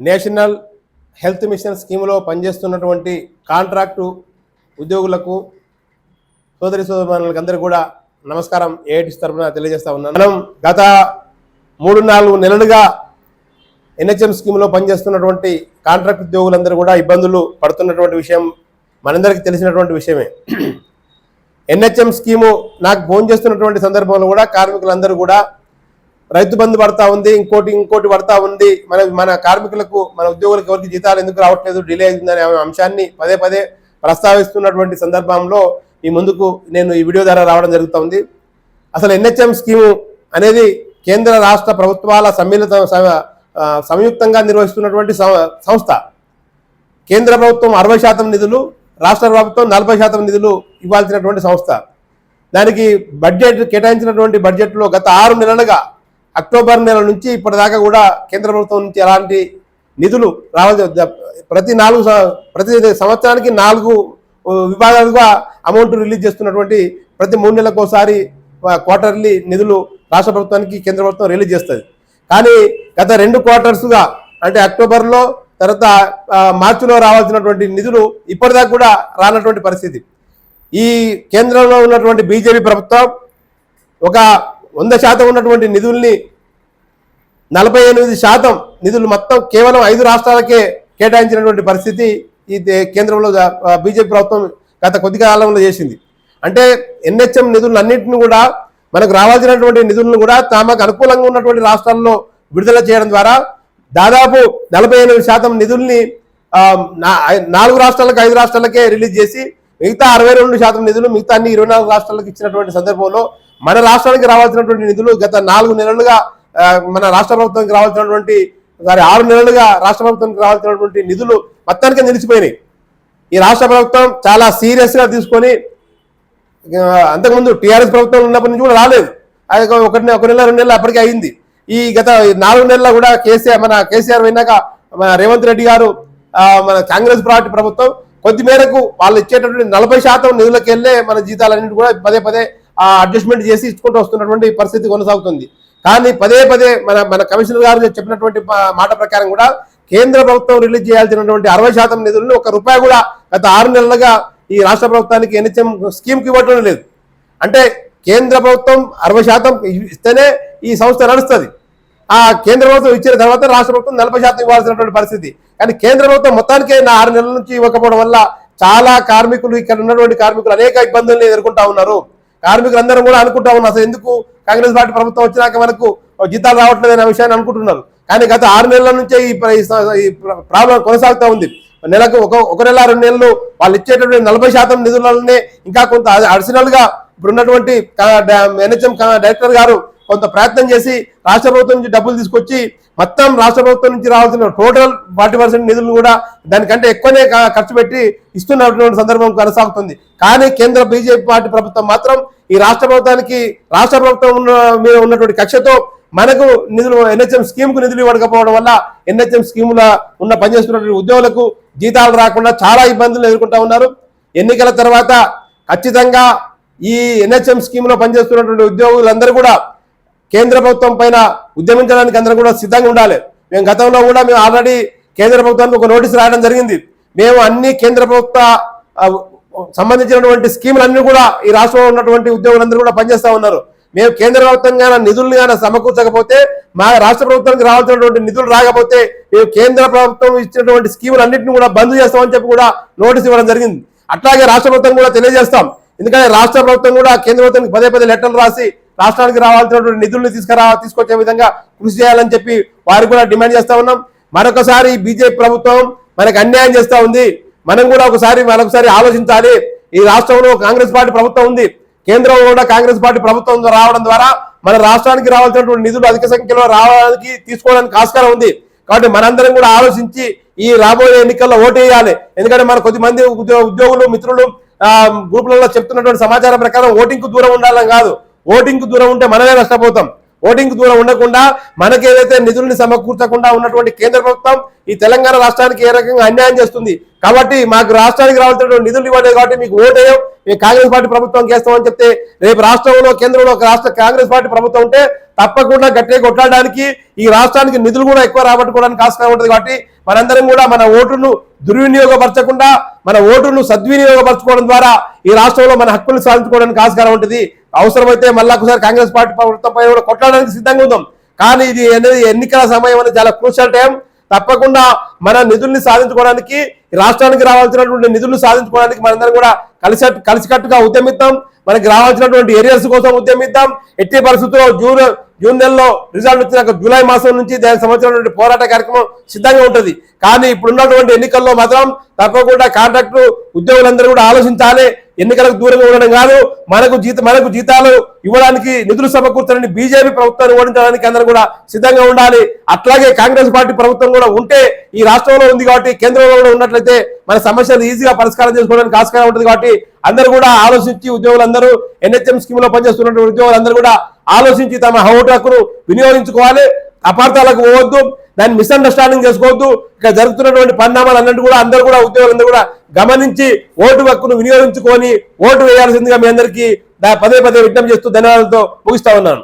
National health machine స్కీమ్లో పనిచేస్తున్నటువంటి contract ఉద్యోగులకు సోదరి సోదరులకు అందరూ కూడా నమస్కారం. ఏఐటి తరఫున తెలియజేస్తా ఉన్నాను. మనం గత మూడు నాలుగు నెలలుగా ఎన్హెచ్ఎం స్కీమ్లో పనిచేస్తున్నటువంటి కాంట్రాక్ట్ ఉద్యోగులందరూ కూడా ఇబ్బందులు పడుతున్నటువంటి విషయం మనందరికీ తెలిసినటువంటి విషయమే. ఎన్హెచ్ఎం స్కీము నాకు ఫోన్ చేస్తున్నటువంటి సందర్భంలో కూడా కార్మికులందరూ కూడా రైతు బంధు పడతా ఉంది ఇంకోటి ఇంకోటి పడతా ఉంది. మన మన కార్మికులకు మన ఉద్యోగులకు ఎవరికి జీతాలు ఎందుకు రావట్లేదు డిలే అయిందనే అంశాన్ని పదే పదే ప్రస్తావిస్తున్నటువంటి సందర్భంలో ఈ ముందుకు నేను ఈ వీడియో ద్వారా రావడం జరుగుతూ ఉంది అసలు ఎన్హెచ్ఎం స్కీము అనేది కేంద్ర రాష్ట్ర ప్రభుత్వాల సమ్మిళిత సంయుక్తంగా నిర్వహిస్తున్నటువంటి సంస్థ. కేంద్ర ప్రభుత్వం అరవై శాతం నిధులు రాష్ట్ర ప్రభుత్వం నలభై శాతం నిధులు ఇవ్వాల్సినటువంటి సంస్థ. దానికి బడ్జెట్ కేటాయించినటువంటి బడ్జెట్లో గత ఆరు నెలలుగా అక్టోబర్ నెల నుంచి ఇప్పటిదాకా కూడా కేంద్ర ప్రభుత్వం నుంచి ఎలాంటి నిధులు రావాలి ప్రతి నాలుగు ప్రతి సంవత్సరానికి నాలుగు విభాగాలుగా అమౌంట్ రిలీజ్ చేస్తున్నటువంటి ప్రతి మూడు నెలలకు ఒకసారి క్వార్టర్లీ నిధులు రాష్ట్ర ప్రభుత్వానికి కేంద్ర ప్రభుత్వం రిలీజ్ చేస్తుంది. కానీ గత రెండు క్వార్టర్స్గా అంటే అక్టోబర్లో తర్వాత మార్చిలో రావాల్సినటువంటి నిధులు ఇప్పటిదాకా కూడా రానటువంటి పరిస్థితి. ఈ కేంద్రంలో ఉన్నటువంటి బీజేపీ ప్రభుత్వం ఒక వంద శాతం ఉన్నటువంటి నిధుల్ని నలభై ఎనిమిది శాతం నిధులు మొత్తం కేవలం ఐదు రాష్ట్రాలకే కేటాయించినటువంటి పరిస్థితి ఈ కేంద్రంలో బీజేపీ ప్రభుత్వం గత కొద్ది కాలంలో చేసింది. అంటే ఎన్హెచ్ఎం నిధులన్నింటిని కూడా మనకు రావాల్సినటువంటి నిధులను కూడా తమకు అనుకూలంగా ఉన్నటువంటి రాష్ట్రాల్లో విడుదల చేయడం ద్వారా దాదాపు నలభై ఎనిమిది శాతం నిధుల్ని నాలుగు రాష్ట్రాలకు ఐదు రాష్ట్రాలకే రిలీజ్ చేసి మిగతా అరవై రెండు శాతం నిధులు మిగతా అన్ని ఇరవై నాలుగు రాష్ట్రాలకు ఇచ్చినటువంటి సందర్భంలో మన రాష్ట్రానికి రావాల్సినటువంటి నిధులు గత నాలుగు నెలలుగా మన రాష్ట్ర ప్రభుత్వానికి రావాల్సినటువంటి సారీ ఆరు నెలలుగా రాష్ట్ర ప్రభుత్వానికి రావాల్సినటువంటి నిధులు మొత్తానికి నిలిచిపోయినాయి. ఈ రాష్ట్ర ప్రభుత్వం చాలా సీరియస్గా తీసుకొని అంతకుముందు టీఆర్ఎస్ ప్రభుత్వం ఉన్నప్పటి నుంచి కూడా రాలేదు. అది ఒకటి ఒక నెల రెండు నెలలు అప్పటికే అయింది. ఈ గత నాలుగు నెలల కూడా కేసీఆర్ మన కేసీఆర్ పోయినాక మన రేవంత్ రెడ్డి గారు మన కాంగ్రెస్ పార్టీ ప్రభుత్వం కొద్ది మేరకు వాళ్ళు ఇచ్చేటటువంటి నలభై శాతం నిధులకు వెళ్ళే మన జీతాలన్నింటి కూడా పదే పదే అడ్జస్ట్మెంట్ చేసి ఇచ్చుకుంటూ వస్తున్నటువంటి పరిస్థితి కొనసాగుతుంది. కానీ పదే పదే మన మన కమిషనర్ గారు చెప్పినటువంటి మాట ప్రకారం కూడా కేంద్ర ప్రభుత్వం రిలీజ్ చేయాల్సినటువంటి అరవై శాతం నిధులను ఒక రూపాయి కూడా గత ఆరు నెలలుగా ఈ రాష్ట్ర ప్రభుత్వానికి ఎన్హెచ్ఎం స్కీమ్కి ఇవ్వటం లేదు. అంటే కేంద్ర ప్రభుత్వం అరవై శాతం ఇస్తేనే ఈ సంస్థ నడుస్తుంది. ఆ కేంద్ర ప్రభుత్వం ఇచ్చిన తర్వాత రాష్ట్ర ప్రభుత్వం నలభై శాతం ఇవ్వాల్సినటువంటి పరిస్థితి. కానీ కేంద్ర ప్రభుత్వం మొత్తానికే నా ఆరు నెలల నుంచి ఇవ్వకపోవడం వల్ల చాలా కార్మికులు ఇక్కడ ఉన్నటువంటి కార్మికులు అనేక ఇబ్బందులను ఎదుర్కొంటా ఉన్నారు. కార్మికులందరూ కూడా అనుకుంటా ఉన్నారు. అసలు ఎందుకు కాంగ్రెస్ పార్టీ ప్రభుత్వం వచ్చినాక మనకు జీతాలు రావట్లేదు అనే విషయాన్ని అనుకుంటున్నారు. కానీ గత ఆరు నెలల నుంచే ఈ ప్రాబ్లం కొనసాగుతూ ఉంది. నెలకు ఒక ఒక నెల రెండు నెలలు వాళ్ళు ఇచ్చేటటువంటి నలభై శాతం నిధులనే ఇంకా కొంత అడిషనల్గా ఇప్పుడు ఉన్నటువంటి ఎన్హెచ్ఎం డైరెక్టర్ గారు కొంత ప్రయత్నం చేసి రాష్ట్ర ప్రభుత్వం నుంచి డబ్బులు తీసుకొచ్చి మొత్తం రాష్ట్ర ప్రభుత్వం నుంచి రావాల్సిన టోటల్ ఫార్టీ పర్సెంట్ నిధులు కూడా దానికంటే ఎక్కువనే ఖర్చు పెట్టి ఇస్తున్నటువంటి సందర్భం కొనసాగుతుంది. కానీ కేంద్ర బీజేపీ పార్టీ ప్రభుత్వం మాత్రం ఈ రాష్ట్ర ప్రభుత్వానికి రాష్ట్ర ప్రభుత్వం ఉన్న మీద ఉన్నటువంటి కక్షతో మనకు నిధులు ఎన్హెచ్ఎం స్కీమ్కు నిధులు ఇవ్వకపోవడం వల్ల ఎన్హెచ్ఎం స్కీముల ఉన్న పనిచేస్తున్నటువంటి ఉద్యోగులకు జీతాలు రాకుండా చాలా ఇబ్బందులు ఎదుర్కొంటా ఉన్నారు. ఎన్నికల తర్వాత ఖచ్చితంగా ఈ ఎన్హెచ్ఎం స్కీమ్లో పనిచేస్తున్నటువంటి ఉద్యోగులందరూ కూడా కేంద్ర ప్రభుత్వం పైన ఉద్యమించడానికి అందరం కూడా సిద్ధంగా ఉండాలి. మేము గతంలో కూడా మేము ఆల్రెడీ కేంద్ర ప్రభుత్వానికి ఒక నోటీస్ రాయడం జరిగింది. మేము అన్ని కేంద్ర ప్రభుత్వ సంబంధించినటువంటి స్కీములన్నీ కూడా ఈ రాష్ట్రంలో ఉన్నటువంటి ఉద్యోగులందరూ కూడా పనిచేస్తా ఉన్నారు. మేము కేంద్ర ప్రభుత్వంగా నిధులు కానీ సమకూర్చకపోతే మా రాష్ట్ర ప్రభుత్వానికి రావాల్సినటువంటి నిధులు రాకపోతే మేము కేంద్ర ప్రభుత్వం ఇచ్చినటువంటి స్కీములు అన్నింటిని కూడా బంద్ చేస్తామని చెప్పి కూడా నోటీస్ ఇవ్వడం జరిగింది. అట్లాగే రాష్ట్ర ప్రభుత్వం కూడా తెలియజేస్తాం. ఎందుకంటే రాష్ట్ర ప్రభుత్వం కూడా కేంద్ర ప్రభుత్వానికి పదే పదే లెటర్లు రాసి రాష్ట్రానికి రావాల్సినటువంటి నిధుల్ని తీసుకురా తీసుకొచ్చే విధంగా కృషి చేయాలని చెప్పి వారు కూడా డిమాండ్ చేస్తా ఉన్నాం. మరొకసారి బీజేపీ ప్రభుత్వం మనకు అన్యాయం చేస్తా ఉంది. మనం కూడా ఒకసారి మరొకసారి ఆలోచించాలి. ఈ రాష్ట్రంలో కాంగ్రెస్ పార్టీ ప్రభుత్వం ఉంది. కేంద్రంలో కూడా కాంగ్రెస్ పార్టీ ప్రభుత్వం రావడం ద్వారా మన రాష్ట్రానికి రావాల్సినటువంటి నిధులు అధిక సంఖ్యలో రావడానికి తీసుకోవడానికి ఆస్కారం ఉంది. కాబట్టి మనందరం కూడా ఆలోచించి ఈ రాబోయే ఎన్నికల్లో ఓటు వేయాలి. ఎందుకంటే మన కొద్ది మంది ఉద్యో- ఉద్యోగులు మిత్రులు గ్రూపులలో చెప్తున్నటువంటి సమాచారం ప్రకారం ఓటింగ్కు దూరం ఉండాలని కాదు. ఓటింగ్కు దూరం ఉంటే మనమే నష్టపోతాం. ఓటింగ్ దూరం ఉండకుండా మనకేదైతే నిధుల్ని సమకూర్చకుండా ఉన్నటువంటి కేంద్ర ప్రభుత్వం ఈ తెలంగాణ రాష్ట్రానికి ఏ రకంగా అన్యాయం చేస్తుంది? కాబట్టి మాకు రాష్ట్రానికి రావాల్సినటువంటి నిధులు ఇవ్వలేదు కాబట్టి మీకు ఓటేయం. మేము కాంగ్రెస్ పార్టీ ప్రభుత్వం చేస్తామని చెప్తే రేపు రాష్ట్రంలో కేంద్రంలో ఒక రాష్ట్ర కాంగ్రెస్ పార్టీ ప్రభుత్వం ఉంటే తప్పకుండా గట్టిగా కొట్లాడడానికి ఈ రాష్ట్రానికి నిధులు కూడా ఎక్కువ రాబట్టుకోవడానికి ఆస్కారం ఉంటుంది కాబట్టి మనందరం కూడా మన ఓటును దుర్వినియోగపరచకుండా మన ఓటును సద్వినియోగపరచుకోవడం ద్వారా ఈ రాష్ట్రంలో మన హక్కులు సాధించుకోవడానికి ఆస్కారం ఉంటుంది. అవసరమైతే మళ్ళా ఒకసారి కాంగ్రెస్ పార్టీ ప్రభుత్వంపై కూడా కొట్లాడడానికి సిద్ధంగా ఉందాం. కానీ ఇది అనేది ఎన్నికల సమయం అనేది చాలా క్రూషల్ టైం. తప్పకుండా మన నిధుల్ని సాధించుకోవడానికి రాష్ట్రానికి రావాల్సినటువంటి నిధులు సాధించుకోవడానికి మనందరం కూడా కలిసి కలిసికట్టుగా ఉద్యమిద్దాం. మనకి రావాల్సినటువంటి ఏరియాస్ కోసం ఉద్యమిద్దాం. ఎట్టి పరిస్థితుల్లో జూన్ జూన్ నెలలో రిజల్ట్ వచ్చినాక జూలై మాసం నుంచి దానికి సంబంధించినటువంటి పోరాట కార్యక్రమం సిద్ధంగా ఉంటుంది. కానీ ఇప్పుడున్నటువంటి ఎన్నికల్లో మాత్రం తప్పకుండా కాంట్రాక్టు ఉద్యోగులందరూ కూడా ఆలోచించాలి. ఎన్నికలకు దూరంగా ఉండడం కాదు మనకు జీత మనకు జీతాలు ఇవ్వడానికి నిధులు సమకూర్చడానికి బీజేపీ ప్రభుత్వాన్ని ఓడించడానికి అందరూ కూడా సిద్ధంగా ఉండాలి. అట్లాగే కాంగ్రెస్ పార్టీ ప్రభుత్వం కూడా ఉంటే ఈ రాష్ట్రంలో ఉంది కాబట్టి కేంద్రంలో కూడా ఉన్నట్లయితే మన సమస్యలు ఈజీగా పరిష్కారం చేసుకోవడానికి ఆస్కారం ఉంటుంది కాబట్టి అందరూ కూడా ఆలోచించి ఉద్యోగులందరూ ఎన్హెచ్ఎం స్కీమ్లో పనిచేస్తున్నటువంటి ఉద్యోగులందరూ కూడా ఆలోచించి తమ హోటకును వినియోగించుకోవాలి. అపార్థాలకు పోవద్దు. దాన్ని మిస్అండర్స్టాండింగ్ చేసుకోవద్దు. ఇక్కడ జరుగుతున్నటువంటి పరిణామాలు అన్నట్టు కూడా అందరూ కూడా ఉద్యోగులందరూ కూడా గమనించి ఓటు హక్కును వినియోగించుకొని ఓటు వేయాల్సిందిగా మీ అందరికీ దా- పదే పదే విజ్ఞప్తి చేస్తూ ధన్యవాదాలతో ముగిస్తా ఉన్నాను.